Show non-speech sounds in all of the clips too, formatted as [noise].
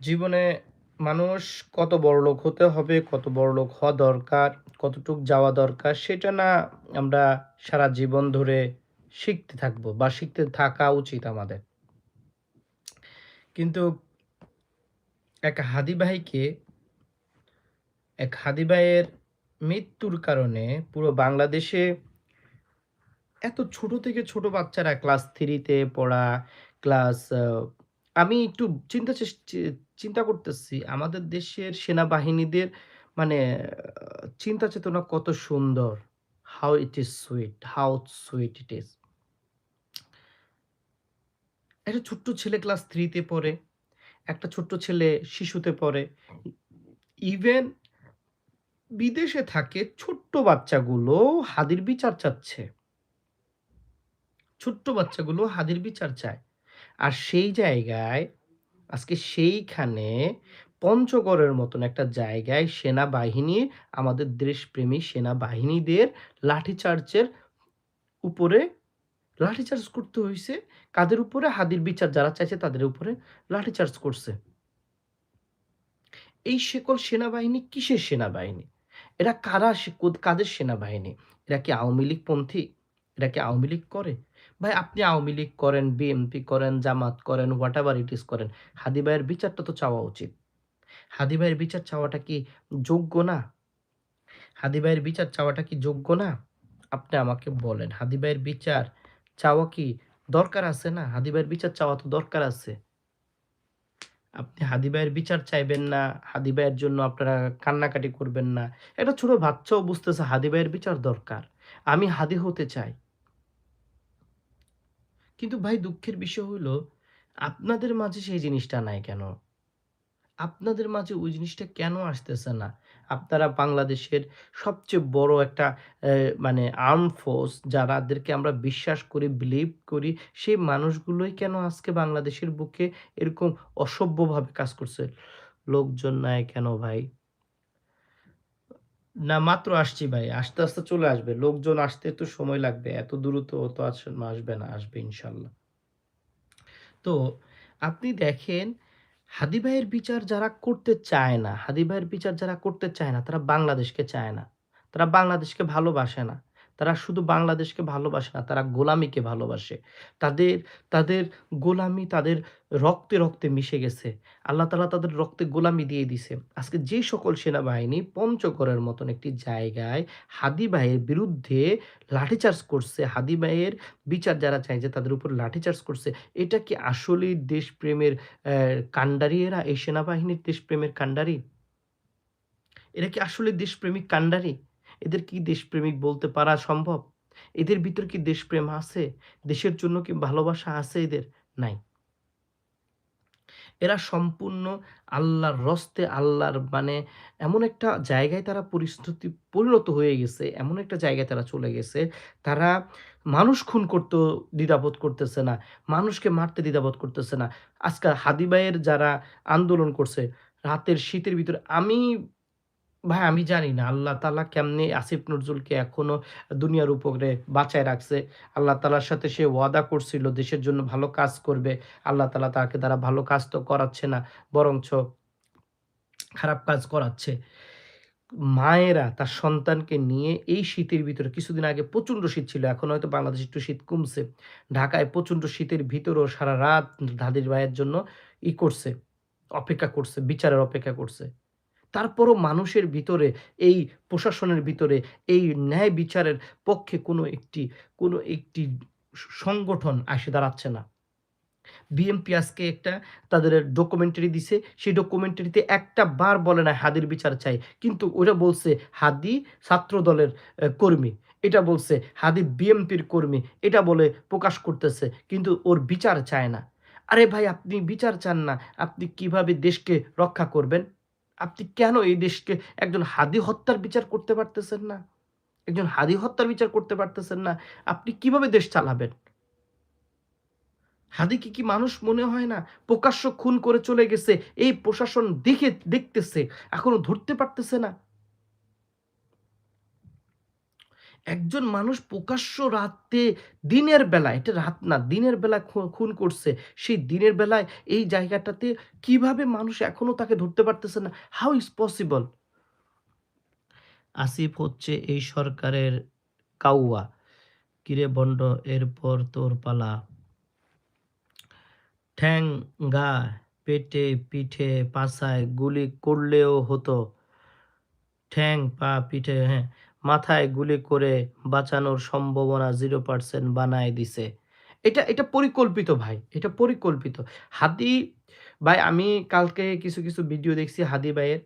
জীবনে মানুষ কত বড়লোক হতে হবে, কত বড়লোক হওয়া দরকার, কতটুক যাওয়া দরকার সেটা না আমরা সারা জীবন ধরে শিখতে থাকব বা শিখতে থাকা উচিত আমাদের। কিন্তু এক হাদি ভাইকে এক হাদি ভাইয়ের মৃত্যুর কারণে পুরো বাংলাদেশে এত ছোট থেকে ছোট বাচ্চারা ক্লাস থ্রিতে পড়া, ক্লাস আমি একটু চিন্তা চিন্তা করতেছি আমাদের দেশের সেনাবাহিনীদের মানে চিন্তা চেতনা কত সুন্দর। How it is sweet how sweet it is একটা ছোট্ট ছেলে ক্লাস থ্রিতে পড়ে, একটা ছোট্ট ছেলে শিশুতে পড়ে। ইভেন বিদেশে থাকে ছোট্ট বাচ্চাগুলো হাদির বিচার চাচ্ছে। ছোট্ট বাচ্চাগুলো হাদির বিচার চায়। আর সেই জায়গায় আজকে সেইখানে পঞ্চগড়ের মতন একটা জায়গায় সেনাবাহিনী, আমাদের দেশপ্রেমী সেনাবাহিনীদের লাঠিচার্জের উপরে লাঠিচার্জ করতে হয়েছে কাদের উপরে? হাদির বিচার যারা চাইছে তাদের উপরে লাঠিচার্জ করছে। এই সকল সেনাবাহিনী কিসের সেনাবাহিনী? এরা কারা কাদের সেনাবাহিনী? এরা কি আওয়ামী লীগপন্থী? এরা কি আওয়ামী লীগ করে? ভাই আপনি আওয়ামী লীগ করেন, বিএনপি করেন, জামাত করেন, হোয়াটএভার ইট ইস করেন। হাদি ভাইয়ের বিচারটা তো চাওয়া উচিত। হাদি ভাইয়ের বিচার চাওয়াটা কি যোগ্য না? হাদি ভাইয়ের বিচার চাওয়াটা কি যোগ্য না? আপনি আমাকে বলেন। হাদি ভাইয়ের বিচার চাওয়া কি দরকার আছে না? হাদি ভাইয়ের বিচার চাওয়া তো দরকার আছে। আপনি হাদি ভাইয়ের বিচার চাইবেন না, হাদি ভাইয়ের জন্য আপনারা কান্নাকাটি করবেন না। এটা ছোট বাচ্চাও বুঝতেছে হাদি ভাইয়ের বিচার দরকার। আমি হাদি হতে চাই। কিন্তু ভাই দুঃখের বিষয় হলো আপনাদের মাঝে সেই জিনিসটা নাই কেন? আপনাদের মাঝে ওই জিনিসটা কেন আসতেছে না? আপনারা বাংলাদেশের সবচেয়ে বড় একটা মানে আর্ম ফোর্স যারাদেরকে আমরা বিশ্বাস করি, বিলিভ করি, সেই মানুষগুলোই কেন আজকে বাংলাদেশের বুকে এরকম অসভ্যভাবে কাজ করছে? লোকজন নাই কেন ভাই? না মাত্র আসছি ভাই। আস্তে আস্তে চলে আসবে। লোকজন আসতে তো সময় লাগবে। এত দ্রুত তো আসবে আসবে না, আসবে ইনশাল্লাহ তো আপনি দেখেন হাদি ভাইয়ের বিচার যারা করতে চায় না, হাদি ভাইয়ের বিচার যারা করতে চায় না, তারা বাংলাদেশকে চায় না। তারা বাংলাদেশকে ভালোবাসে না। তারা শুধু বাংলাদেশকে ভালোবাসে না, তারা গোলামিকে ভালোবাসে। তাদের তাদের গোলামি তাদের রক্তে, রক্তে মিশে গেছে। আল্লাহ তাআলা তাদের রক্তে গোলামি দিয়ে দিছে। আজকে যে সকল সেনাবাহিনী পঞ্চগড়ের মতন একটি জায়গায় হাদি ভাইয়ের বিরুদ্ধে লাঠিচার্জ করছে, হাদি ভাইয়ের বিচার যারা চাইছে তাদের উপর লাঠিচার্জ করছে। এটা কি আসলেই দেশপ্রেমের অ্যা কান্ডারি এরা? এই সেনাবাহিনীর দেশপ্রেমের কান্ডারি? এরা কি আসলে দেশপ্রেমিক কান্ডারি? এদের কি দেশপ্রেমিক বলতে পারা সম্ভব? এদের ভিতর কি দেশপ্রেম আছে? দেশের জন্য কি ভালোবাসা আছে এদের? নাই। এরা সম্পূর্ণ আল্লাহর রস্তে আল্লাহর মানে এমন একটা জায়গায় তারা পরিস্থিতি পরিণত হয়ে গেছে, এমন একটা জায়গায় তারা চলে গেছে, তারা মানুষ খুন করতে দ্বিধাবোধ করতেছে না। মানুষকে মারতে দ্বিধাবোধ করতেছে না। আজকাল হাদিবাইয়ের যারা আন্দোলন করছে, রাতের শীতের ভিতরে আমি ভাই আমি জানি না আল্লাহ তালা কেমনে আসিফ নজরুলকে এখনও দুনিয়ার উপরে বাঁচায় রাখছে। আল্লাহ তালার সাথে সে ওয়াদা করছিল দেশের জন্য ভালো কাজ করবে। আল্লাহ তালা তাকে দ্বারা ভালো কাজ তো করাচ্ছে না। বরঞ্চ খারাপ কাজ করাচ্ছে। মায়েরা তার সন্তানকে নিয়ে এই শীতের ভিতরে কিছুদিন আগে প্রচণ্ড শীত ছিল। এখন হয়তো বাংলাদেশে একটু শীত কমছে। ঢাকায় প্রচণ্ড শীতের ভিতরেও সারা রাত হাদির ভাইয়ের জন্য ই করছে, অপেক্ষা করছে, বিচারের অপেক্ষা করছে। তারপরও মানুষের ভিতরে, এই প্রশাসনের ভিতরে, এই ন্যায় বিচারের পক্ষে কোনো একটি কোনো একটি সংগঠন আসে দাঁড়াচ্ছে না। বিএমপি আজকে একটা তাদের ডকুমেন্টারি দিছে। সেই ডকুমেন্টারিতে একটা বার বলে না হাদির বিচার চাই। কিন্তু ওরা বলছে হাদি ছাত্রদলের অ্যা কর্মী। এটা বলছে হাদি বিএমপির কর্মী। এটা বলে প্রকাশ করতেছে। কিন্তু ওর বিচার চায় না। আরে ভাই, আপনি বিচার চান না। আপনি কীভাবে দেশকে রক্ষা করবেন? আপনি কেন এই দেশকে একজন হাদি হত্যার বিচার করতে পারতেছেন না? একজন হাদি হত্যার বিচার করতে পারতেছেন না? আপনি কীভাবে দেশ চালাবেন? হাদিকে কি মানুষ মনে হয় না? প্রকাশ্য খুন করে চলে গেছে। এই প্রশাসন দেখে, দেখতেছে। এখনও ধরতে পারতেছে না। একজন মানুষ প্রকাশ্য রাতে দিনের বেলায়, এটা রাত না, দিনের বেলায় খু খুন করছে। সেই দিনের বেলায় এই জায়গাটাতে কীভাবে মানুষ এখনও তাকে ধরতে পারতেছে না? How is possible? আসিফ হচ্ছে এই সরকারের কাউয়া। কিরে বন্ড এরপর তোর পালা। ঠ্যাং, গা, পেটে, পিঠে, পাছায় গুলি করলেও হতো। ঠ্যাং, পা, পিঠে হ্যাঁ, মাথায় গুলি করে বাঁচানোর সম্ভাবনা 0% বানায় দিছে। এটা এটা পরিকল্পিত ভাই। এটা পরিকল্পিত। হাদি ভাই আমি কালকে কিছু, কিছু ভিডিও দেখছি হাদি ভাইয়ের।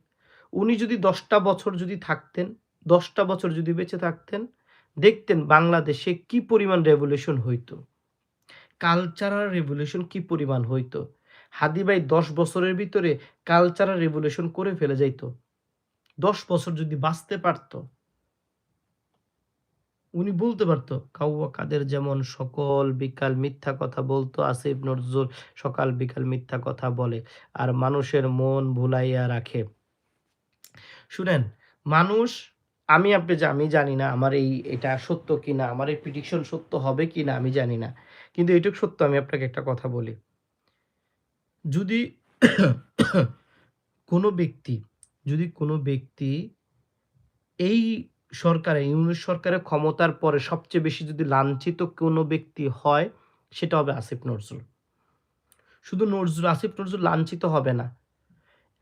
উনি যদি দশটা বছর যদি থাকতেন, দশটা বছর যদি বেঁচে থাকতেন, দেখতেন বাংলাদেশে কি পরিমাণ রেভলিউশন হইতো। কালচারাল রেভলিউশন কি পরিমাণ হইতো। হাদি ভাই ১০ বছরের ভিতরে কালচারাল রেভলিউশন করে ফেলে যাইত। ১০ বছর যদি বাঁচতে পারত। উনি বলতে পারত, কাউয়া কাদের যেমন সকল বিকাল মিথ্যা কথা বলতো, আসিফ নজরুল সকাল বিকাল মিথ্যা কথা বলে। আর মানুষের মন ভুলাইয়া রাখে। শুনেন, মানুষ আমি আপনি আমি জানি না আমার এই এটা সত্য কি না আমার এই প্রেডিকশন সত্য হবে কিনা আমি জানি না। কিন্তু এটুক সত্য আমি আপনাকে একটা কথা বলি। যদি [coughs] কোনো ব্যক্তি, যদি কোনো ব্যক্তি এই সরকারে ইউনূস সরকারের ক্ষমতার পরে সবচেয়ে বেশি যদি লাঞ্ছিত কোনো ব্যক্তি হয়, সেটা হবে আসিফ নজরুল। শুধু নজরুল আসিফ নজরুল লাঞ্ছিত হবে না।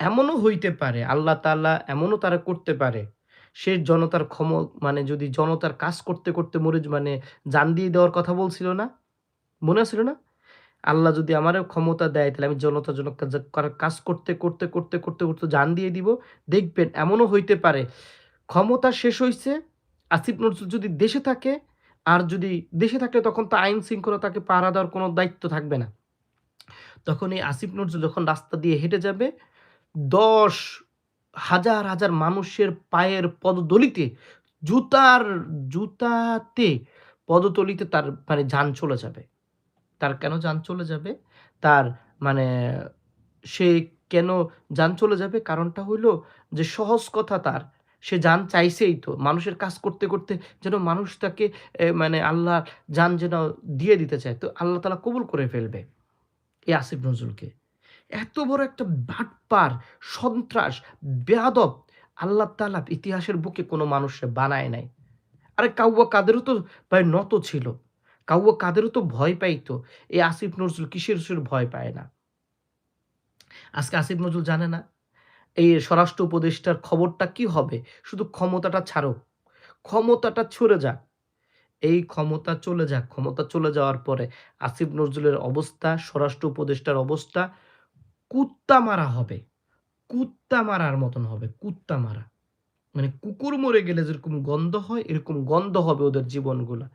এমনও হইতে পারে আল্লাহ তাআলা এমনও তারা করতে পারে। সে জনতার ক্ষম মানে যদি জনতার কাজ করতে, করতে মরে মানে জান দিয়ে দেওয়ার কথা বলছিল না? মনে আছিল না? আল্লাহ যদি আমারও ক্ষমতা দেয় তাহলে আমি জনতার জন্য কাজ করতে, করতে, করতে, করতে, করতে জান দিয়ে দিব। দেখবেন এমনও হইতে পারে ক্ষমতা শেষ হয়েছে আসিফ নজরুল যদি দেশে থাকে, আর যদি দেশে থাকলে তখন তো আইন শৃঙ্খলতাকে পাহারা দেওয়ার কোনো দায়িত্ব থাকবে না। তখন এই আসিফ নজরুল যখন রাস্তা দিয়ে হেঁটে যাবে, ১০ হাজার, হাজার মানুষের পায়ের পদদলিতে, জুতার জুতাতে, পদতলিতে তার মানে জান চলে যাবে। তার কেন যান চলে যাবে? তার মানে সে কেন যান চলে যাবে? কারণটা হইল যে সহজ কথা তার। সে জান চাইছেই তো। মানুষের কাজ করতে, করতে যেন মানুষ তাকে মানে আল্লাহ জান যেন দিয়ে দিতে চায়। তো আল্লাহ তালা কবুল করে ফেলবে। এই আসিফ নজরুলকে। এত বড় একটা বাটপার, সন্ত্রাস, বেয়াদব আল্লাহ তালা ইতিহাসের বুকে কোনো মানুষরে বানায় নাই। আরে কাউয়া কাদেরও তো ভাই নত ছিল। কাউয়া কাদেরও তো ভয় পাইতো। এই আসিফ নজরুল কিসের ভয় পায় না? আজকে আসিফ নজরুল জানে না? এই স্বরাষ্ট্র উপদেষ্টার খবরটা কি হবে? শুধু ক্ষমতাটা ছাড়ুক। ক্ষমতাটা সরে যাক। এই ক্ষমতা চলে যাক। ক্ষমতা চলে যাওয়ার পরে আসিফ নজরুলের অবস্থা, স্বরাষ্ট্র উপদেষ্টার অবস্থা কুত্তা মারা হবে। কুত্তা মারার মতন হবে। কুত্তা মারা। মানে কুকুর মরে গেলে যেরকম গন্ধ হয়, এরকম গন্ধ হবে ওদের জীবনগুলা।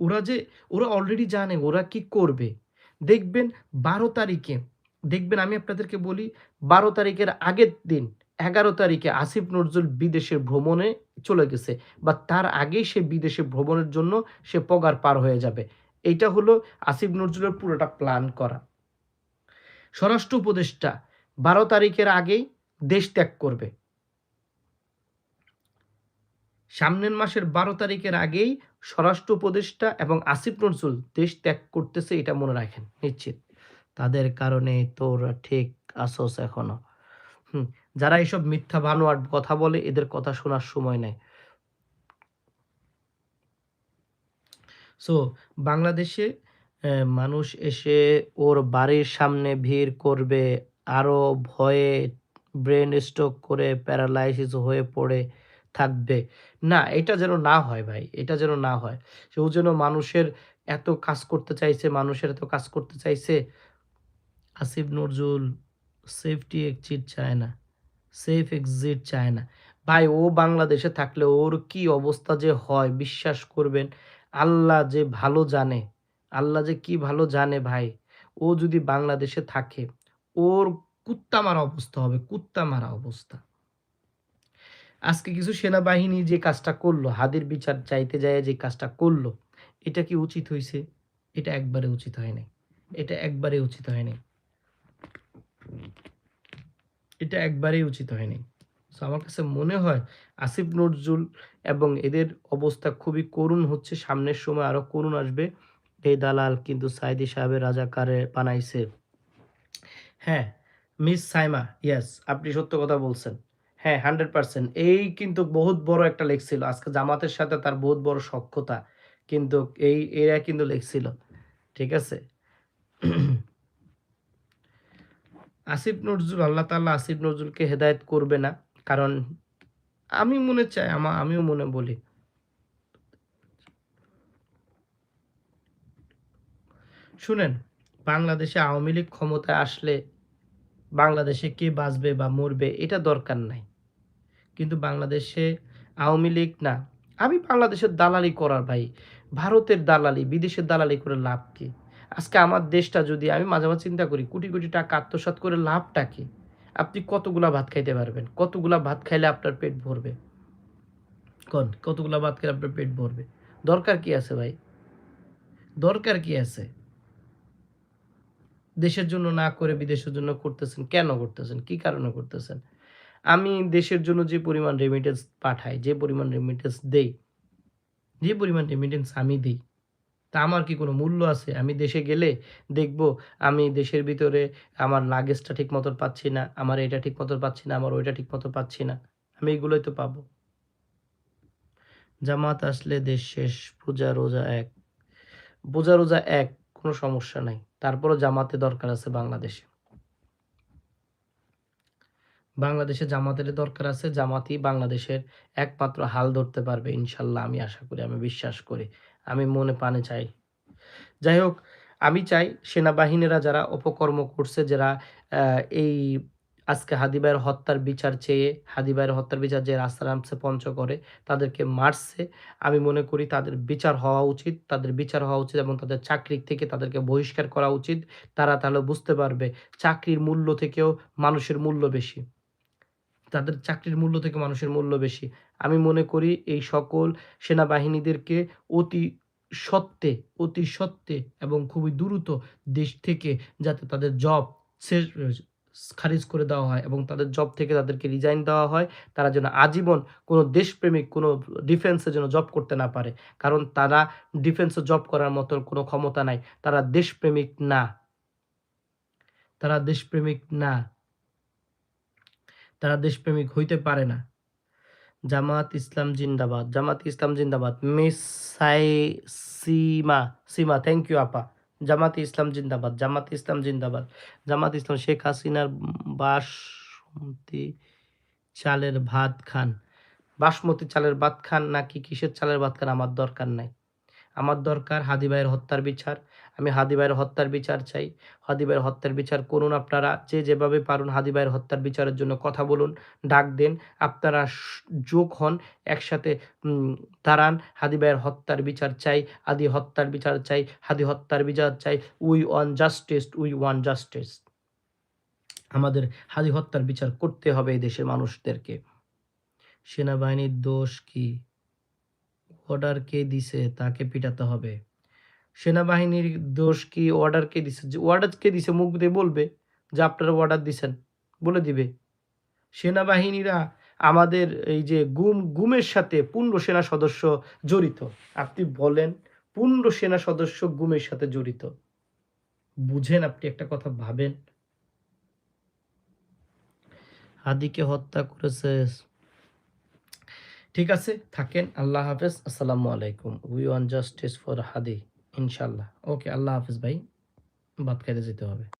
ওরা যে ওরা অলরেডি জানে ওরা কি করবে। দেখবেন ১২ তারিখে দেখবেন আমি আপনাদেরকে বলি ১২ তারিখের আগের দিন ১১ তারিখে আসিফ নজরুল বিদেশে ভ্রমণে চলে গেছে বা তার আগেই সে বিদেশে ভ্রমণের জন্য সে পগার পার হয়ে যাবে। এইটা হলো আসিফ নজরুলের পুরোটা প্ল্যান করা। স্বরাষ্ট্র উপদেষ্টা ১২ তারিখের আগেই দেশ ত্যাগ করবে। সামনের মাসের ১২ তারিখের আগেই স্বরাষ্ট্র উপদেষ্টা এবং আসিফ নজরুল দেশ ত্যাগ করতেছে, এটা মনে রাখেন, নিশ্চিত। তাদের কারণে তোরা ঠিক আছোস এখনও। যারা এসব মিথ্যা বানোয়াট কথা বলে এদের কথা শোনার সময় নাই। সো বাংলাদেশে মানুষ এসে ওর বাড়ির সামনে ভিড় করবে, আরও ভয়ে ব্রেন স্ট্রোক করে প্যারালাইসিস হয়ে পড়ে থাকবে। না, এটা যেন না হয় ভাই। এটা যেন না হয়। ও যেন মানুষের এত কাজ করতে চাইছে, মানুষের এত কাজ করতে চাইছে। আসিফ নজরুল সেফটি এক্সিট চায় না। সেফ এক্সিট চায় না। ভাই ও বাংলাদেশে থাকলে ওর কি অবস্থা যে হয় বিশ্বাস করবেন আল্লাহ যে ভালো জানে। আল্লাহ যে কি ভালো জানে ভাই। ও যদি বাংলাদেশে থাকে ওর কুত্তা মারা অবস্থা হবে, কুত্তা মারা অবস্থা। আজকে কিছু সেনাবাহিনী যে কাজটা করল, হাদির বিচার চাইতে যাইয়া যে কাজটা করল, এটা কি উচিত হয়েছে এটা একবারে উচিত হয় নাই। এটা একবারে উচিত হয় নাই। এটা একবারেই উচিত হয়নি। সো আমার কাছে মনে হয় আসিফ নজরুল এবং এদের অবস্থা খুবই করুণ হচ্ছে। সামনের সময় আরও করুণ আসবে। এই দালাল কিন্তু সাইদি সাহেবের রাজাকারে বানাইছে। হ্যাঁ মিস সাইমা ইয়াস আপনি সত্য কথা বলছেন। হ্যাঁ হান্ড্রেড পার্সেন্ট এই কিন্তু বহুত বড় একটা লেখ ছিল আজকে জামাতের সাথে তার বহুত বড় সক্ষতা কিন্তু এই, এরা কিন্তু লেখছিল। ঠিক আছে? আসিফ নজরুল, আল্লাহ তাল্লাহ আসিফ নজরুলকে হেদায়েত করবে না। কারণ আমি মনে চাই, আমা, আমিও মনে বলি। শুনেন, বাংলাদেশে আওয়ামী লীগ ক্ষমতায় আসলে বাংলাদেশে কে বাঁচবে বা মরবে এটা দরকার নাই। কিন্তু বাংলাদেশে আওয়ামী লীগ না। আমি বাংলাদেশের দালালি করার ভাই। ভারতের দালালি, বিদেশের দালালি করে লাভ কি? আজকে আমার দেশটা যদি আমি মাঝে মাঝে চিন্তা করি, কোটি কোটি টাকা আত্মসাৎ করে লাভটা কি? আপনি কতগুলা ভাত খাইতে পারবেন? কতগুলা ভাত খাইলে আপনার পেট ভরবে? কোন? কতগুলা ভাত খেলে আপনার পেট ভরবে? দরকার কি আছে ভাই? দরকার কি আছে? দেশের জন্য না করে বিদেশের জন্য করতেছেন, কেন করতেছেন? কি কারণে করতেছেন? আমি দেশের জন্য যে পরিমাণ রেমিটেন্স পাঠাই, যে পরিমাণ রেমিটেন্স দেই, যে পরিমাণ রেমিটেন্স আমি দিই তা আমার কি কোনো মূল্য আছে? আমি দেশে গেলে দেখব, আমি দেশের ভিতরে আমার লাগেজটা ঠিক মতো পাচ্ছি না, আমার এটা ঠিক মতো পাচ্ছি না, আমার ওইটা ঠিক মতো পাচ্ছি না। আমি এগুলোই তো পাবো। জামাত আসলে দেশ শেষ, পূজা রোজা এক। পূজা রোজা এক, কোনো সমস্যা নাই। তারপরও জামাতে দরকার আছে বাংলাদেশে। বাংলাদেশে জামাতের দরকার আছে, জামাতই বাংলাদেশের একমাত্র হাল ধরতে পারবে, ইনশাল্লাহ, আমি আশা করি, আমি বিশ্বাস করি। আমি মনে পানে চাই। যাই হোক আমি চাই সেনাবাহিনীরা যারা অপকর্ম করছে, যারা এই আজকে হাদিবাইয়ের হত্যার বিচার চেয়ে হাদিবাইয়ের হত্যার বিচার যে রাস্তা নামছে করে, তাদেরকে মারছে। আমি মনে করি তাদের বিচার হওয়া উচিত, তাদের বিচার হওয়া উচিত এবং তাদের চাকরি থেকে তাদেরকে বহিষ্কার করা উচিত। তারা তাহলে বুঝতে পারবে চাকরির মূল্য থেকেও মানুষের মূল্য বেশি। তাদের চাকরির মূল্য থেকে মানুষের মূল্য বেশি। আমি মনে করি এই সকল সেনাবাহিনীদেরকে অতি সত্ত্বে অতি সত্ত্বে এবং খুবই দ্রুত দেশ থেকে যাতে তাদের জব শেষ খারিজ করে দেওয়া হয় এবং তাদের জব থেকে তাদেরকে রিজাইন দেওয়া হয়, তারা যেন আজীবন কোনো দেশপ্রেমিক, কোনো ডিফেন্সে যেন জব করতে না পারে। কারণ তারা ডিফেন্সে জব করার মতো কোনো ক্ষমতা নাই। তারা দেশপ্রেমিক না। তারা দেশপ্রেমিক না। তারা দেশপ্রেমিক হইতে পারে না। জামাত ইসলাম জিন্দাবাদ, জামাত ইসলাম জিন্দাবাদ। Miss Sai, Seema Seema thank you আপা। জামাত ইসলাম জিন্দাবাদ, জামাত ইসলাম জিন্দাবাদ। জামাত ইসলাম, শেখ হাসিনার বাসমতি চালের ভাত খান। বাসমতি চালের ভাত খান নাকি কিসের চালের ভাত খান আমার দরকার নাই। আমার দরকার হাদিবাইয়ের হত্যার বিচার আমি হাদিবাইয়ের হত্যার বিচার চাই। হাদিবাইয়ের হত্যার বিচার করুন আপনারা। যে যেভাবে পারুন হাদিবাইয়ের হত্যার বিচারের জন্য কথা বলুন, ডাক দেন। আপনারা যোগ হন, একসাথে দাঁড়ান। হাদিবাইয়ের হত্যার বিচার চাই আদি হত্যার বিচার চাই, হাদি হত্যার বিচার চাই। We want justice, we want justice. আমাদের হাদি হত্যার বিচার করতে হবে এই দেশের মানুষদেরকে। সেনাবাহিনীর দোষ কি? অর্ডার কে দিছে? তাকে পিটাতে হবে। সেনাবাহিনীর দোষ কি অর্ডার কে দিছে? যে অর্ডার কে দিছে, মুখ দিয়ে বলবে যে আপনারা অর্ডার দিছেন, বলে দিবে। সেনাবাহিনীরা আমাদের এই যে গুম, গুমের সাথে পূর্ণ সেনা সদস্য জড়িত। আপনি বলেন, পূর্ণ সেনা সদস্য গুমের সাথে জড়িত। বুঝেন আপনি একটা কথা, ভাবেন। হাদিকে হত্যা করেছে। ঠিক আছে, থাকেন। আল্লাহ হাফেজ। আসসালামু আলাইকুম। We want justice for Hadi ইনশাল্লাহ। ওকে আল্লাহ হাফিজ ভাই। বাদ খাইতে যেতে হবে।